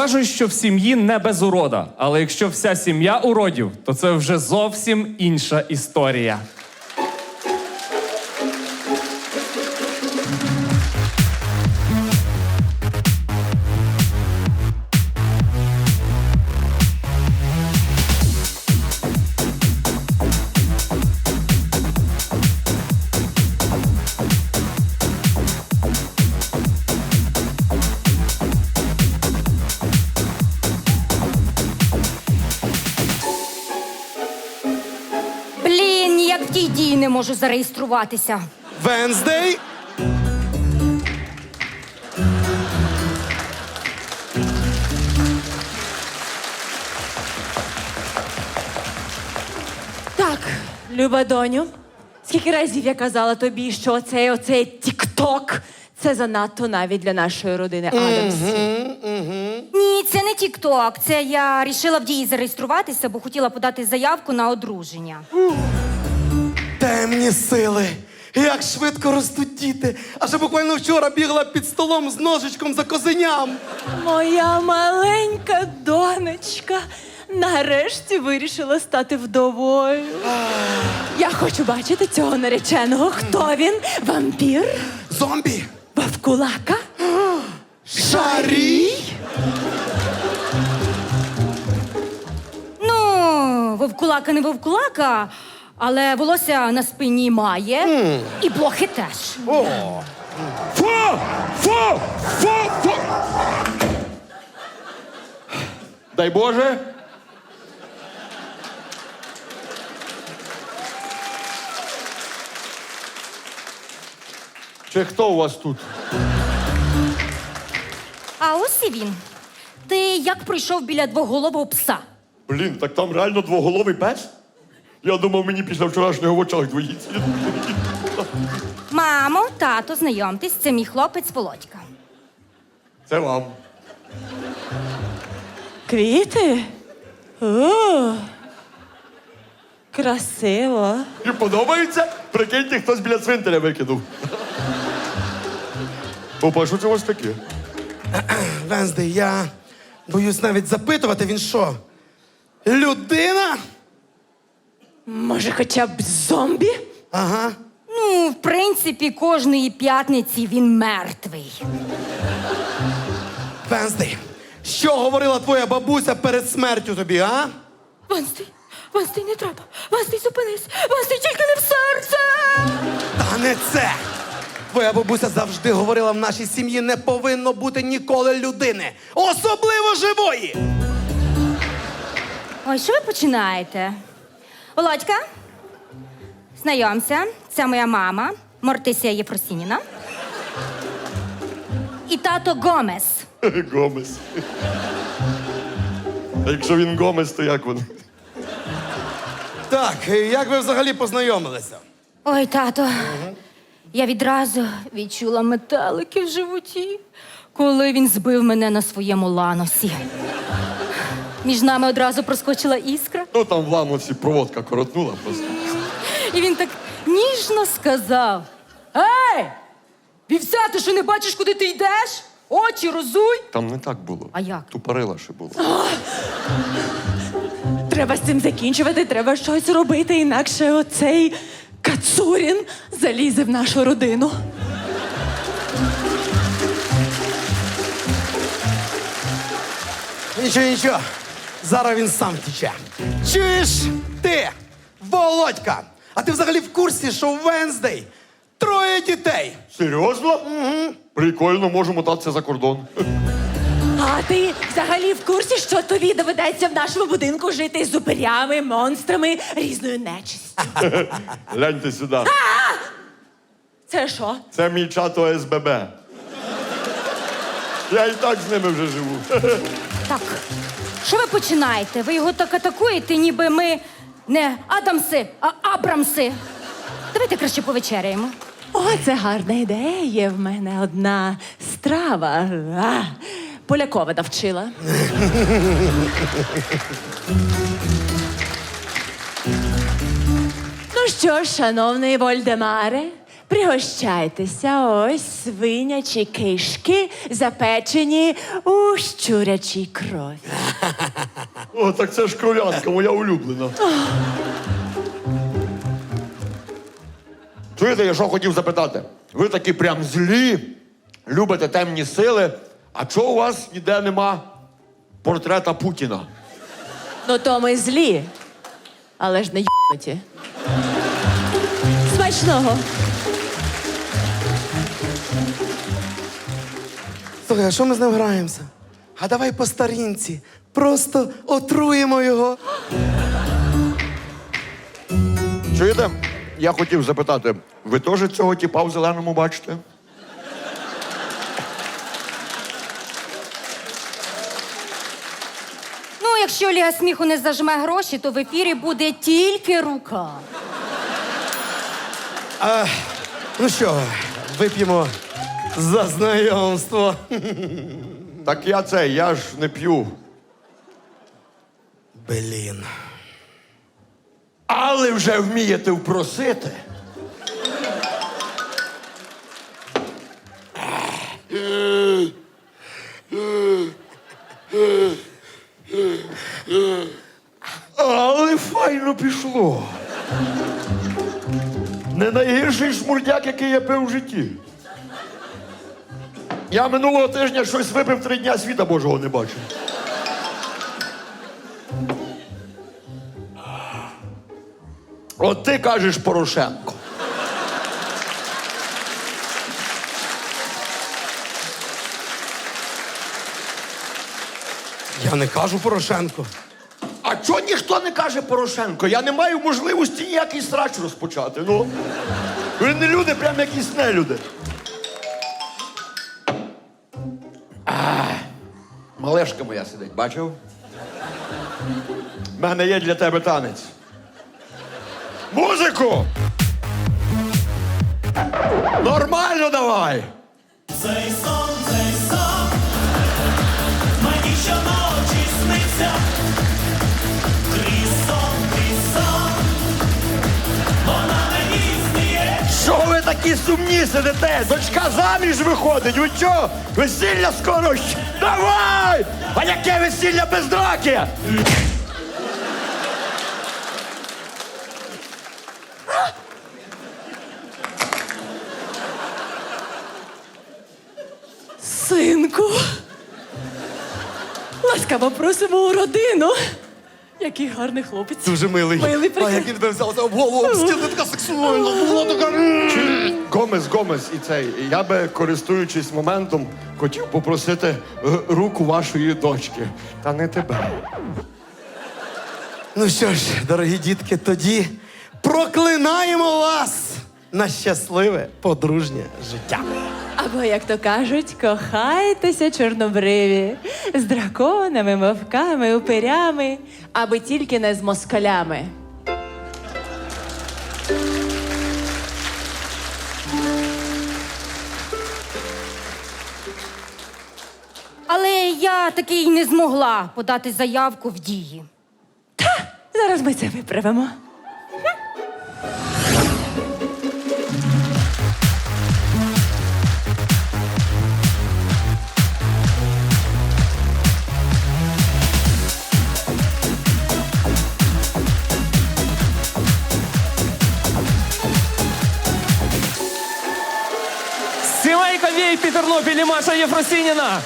Кажуть, що в сім'ї не без урода, але якщо вся сім'я уродів, то це вже зовсім інша історія. Можу зареєструватися. Венздей. Так, люба доню, скільки разів я казала тобі, що оцей оцей тік-ток це занадто навіть для нашої родини Адамс. Ні, це не Тік-Ток. Це я рішила в дії зареєструватися, бо хотіла подати заявку на одруження. Темні сили. Як швидко ростуть діти. А ще буквально вчора бігла під столом з ножичком за козеням. Моя маленька донечка нарешті вирішила стати вдовою. Я хочу бачити цього нареченого. Хто він? Вампір? Зомбі. Вовкулака? Шарій. Ну, вовкулака не вовкулака, але волосся на спині має. І блохи теж. Фу! Фу! Фу! Фу! Дай Боже. Чи хто у вас тут? А ось і він. Ти як пройшов біля двоголового пса? Блін, так там реально двоголовий пес? Я думав, мені після вчорашнього в очах двоїться. Мамо, тато, знайомтесь, це мій хлопець Володька. Це вам. Квіти? О, красиво. І подобається? Прикиньте, хтось біля цвинтаря викинув. Опа, що це у вас таке? Венздей, я боюсь навіть запитувати, він що? Людина? Може, хоча б зомбі? Ага. Ну, в принципі, кожної п'ятниці він мертвий. Венздей, що говорила твоя бабуся перед смертю тобі, а? Ванстій, Ванстій, не треба. Ванстій, зупинись. Ванстій, тільки не в серце. Та не це. Твоя бабуся завжди говорила, в нашій сім'ї не повинно бути ніколи людини, особливо живої. Ой, що ви починаєте? Володька, знайомся, це моя мама, Мортисія Єфросініна. І тато Гомес. Гомес. А якщо він Гомес, то як він? Так, як ви взагалі познайомилися? Ой, тато, я відразу відчула метелики в животі, коли він збив мене на своєму ланосі. Між нами одразу проскочила іскра, Ну там в ламоці проводка коротнула просто. і він так ніжно сказав: Ей! Вівся, ти що не бачиш, куди ти йдеш? Очі розуй! Там не так було. А як? Тупорила ще було. Треба з цим закінчувати, треба щось робити, інакше оцей Кацурін залізе в нашу родину. Нічого, нічого. Зараз він сам втіче. Чуєш ти, Володька? А ти взагалі в курсі, що в Венздей троє дітей? Серйозно? Угу. Прикольно, можу мотатися за кордон. А ти взагалі в курсі, що тобі доведеться в нашому будинку жити з упирями, монстрами, різною нечистю? Гляньте сюди. Це що? Це мій чат ОСББ. Я і так з ними вже живу. Так, що ви починаєте? Ви його так атакуєте, ніби ми не Адамси, а Абрамси. Давайте краще повечеряємо. О, це гарна ідея. В мене одна страва. А, Полякова навчила. ну що ж, шановний Вольдемаре, Пригощайтеся, ось свинячі кишки, запечені у щурячій крові. О, так це ж кров'янка, моя улюблена. Чуєте, я що хотів запитати? Ви такі прям злі, любите темні сили, а чого у вас ніде нема портрета Путіна? Ну то ми злі, але ж не й**ті. Смачного! Слухай, а що ми з ним граємося? А давай по старінці. Просто отруємо його. Чуєте? Я хотів запитати, ви теж цього тіпа в зеленому бачите? Ну, якщо Ліга сміху не зажме гроші, то в ефірі буде тільки рука. Ну що, вип'ємо за знайомство. Так я це, я ж не п'ю. Блін. Але вже вмієте впросити. Але файно пішло. Не найгірший шмурдяк, який я пив в житті. Я минулого тижня щось випив три дня світа Божого не бачив. От ти кажеш Порошенко. Я не кажу Порошенко. А чого ніхто не каже Порошенко? Я не маю можливості ніякий срач розпочати. Ну. Ви не люди, прям якісь нелюди. Малешка моя сидить, бачив? У мене є для тебе танець. Музику! Нормально давай! Цей сон, цей сон, мені щоночі сниться. Такі сумні сидите? Дочка заміж виходить. Ви що? Весілля скоро? Давай! А яке весілля без драки? Синку. Ласкаво просимо у родину. Який гарний хлопець. Дуже милий. Милий, а як він тебе взяв за голову, обстіли така сексуальна, була така. Гомес, Гомес і цей. Я би, користуючись моментом, хотів попросити е, руку вашої дочки. Та не тебе. Ну що ж, дорогі дітки, тоді проклинаємо вас на щасливе подружнє життя. Або, як то кажуть, кохайтеся чорнобриві з драконами, вовками, упирями, аби тільки не з москалями. Але я таки й не змогла подати заявку в дії. Зараз ми це виправимо. Сімейка Вій Тернопілі Маша Єфросініна.